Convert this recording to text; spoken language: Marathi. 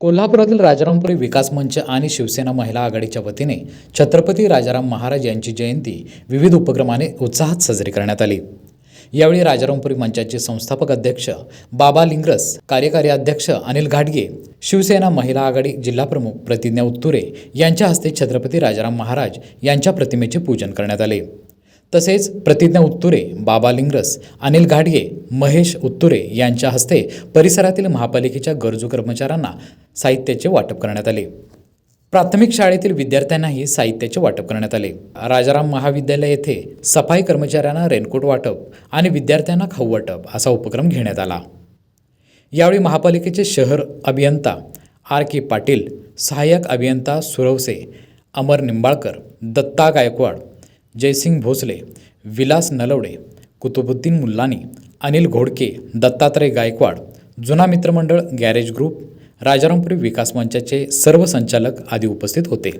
कोल्हापुरातील राजारामपुरी विकास मंच आणि शिवसेना महिला आघाडीच्या वतीने छत्रपती राजाराम महाराज यांची जयंती विविध उपक्रमाने उत्साहात साजरी करण्यात आली. यावेळी राजारामपुरी मंचाचे संस्थापक अध्यक्ष बाबा लिंगरस कार्यकारी अध्यक्ष अनिल घाटगे शिवसेना महिला आघाडी जिल्हाप्रमुख प्रतिज्ञा उत्तुरे यांच्या हस्ते छत्रपती राजाराम महाराज यांच्या प्रतिमेचे पूजन करण्यात आले. तसेच प्रतिज्ञा उत्तुरे बाबा लिंगरस अनिल घाडगे महेश उत्तुरे यांच्या हस्ते परिसरातील महापालिकेच्या गरजू कर्मचाऱ्यांना साहित्याचे वाटप करण्यात आले. प्राथमिक शाळेतील विद्यार्थ्यांनाही साहित्याचे वाटप करण्यात आले. राजाराम महाविद्यालय येथे सफाई कर्मचाऱ्यांना रेनकोट वाटप आणि विद्यार्थ्यांना खाऊ वाटप असा उपक्रम घेण्यात आला. यावेळी महापालिकेचे शहर अभियंता आर के पाटील सहाय्यक अभियंता सुरवसे अमर निंबाळकर दत्ता गायकवाड जयसिंग भोसले विलास नलवडे कुतुबुद्दीन मुल्लानी अनिल घोडके दत्तात्रय गायकवाड जुना मित्रमंडळ गॅरेज ग्रुप राजारामपुरी विकास मंचाचे सर्व संचालक आदी उपस्थित होते.